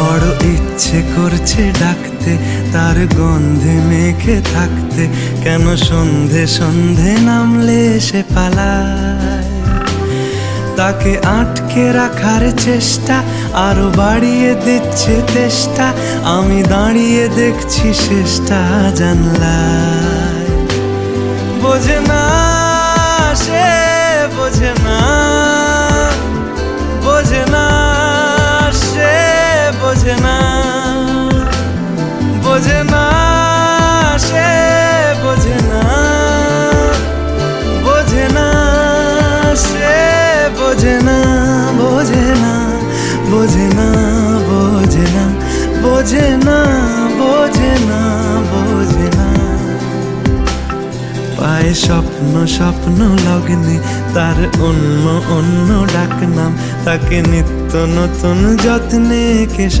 বড় ইচ্ছে করছে ডাকতে, তার গন্ধে মেখে থাকতে। কেন সন্ধে সন্ধে নামলে সে পালায়? তাকে আটকে রাখার চেষ্টা, আরও বাড়িয়ে দিচ্ছে চেষ্টা আমি দাঁড়িয়ে দেখছি শেষটা জানলায়। বোঝে না সে, বোঝে না বোঝে না বোঝে না সে বোঝে না বোঝে না সে বোঝে না বোঝে না বোঝে না বোঝে না বোঝে না বোঝে না বোঝে না পায়ে স্বপ্ন স্বপ্ন লগ্নে তার অন্য অন্য ডাক নাম তাকে নিত্য নতুন যত্নে কে